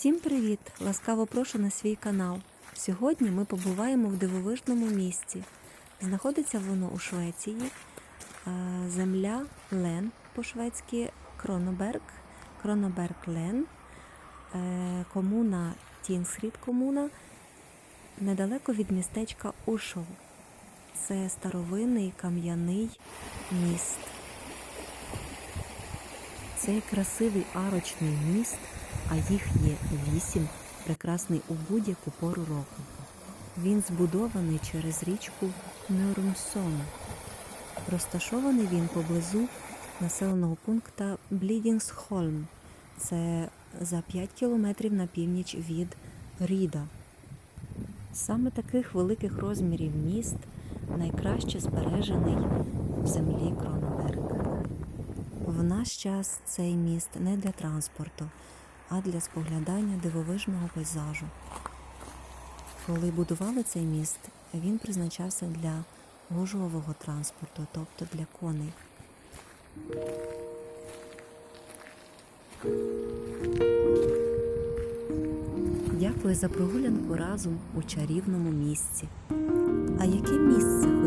Всім привіт! Ласкаво прошу на свій канал. Сьогодні ми побуваємо в дивовижному місці. Знаходиться воно у Швеції. Е, Земля Лен по-шведськи Кроноберг, Кроноберг Лен, Е, комуна Тінсхрід комуна, недалеко від містечка Ушов. Це старовинний кам'яний міст. Цей красивий арочний міст, а їх є вісім, прекрасний у будь-яку пору року. Він збудований через річку Мюрмсон. Розташований він поблизу населеного пункту Блідінгсхольм. Це за 5 кілометрів на північ від Ріда. Саме таких великих розмірів міст найкраще збережений в землі Кронберг. В наш час цей міст не для транспорту, а для споглядання дивовижного пейзажу. Коли будували цей міст, він призначався для гужового транспорту, тобто для коней. Дякую за прогулянку разом у чарівному місці. А яке місце ви?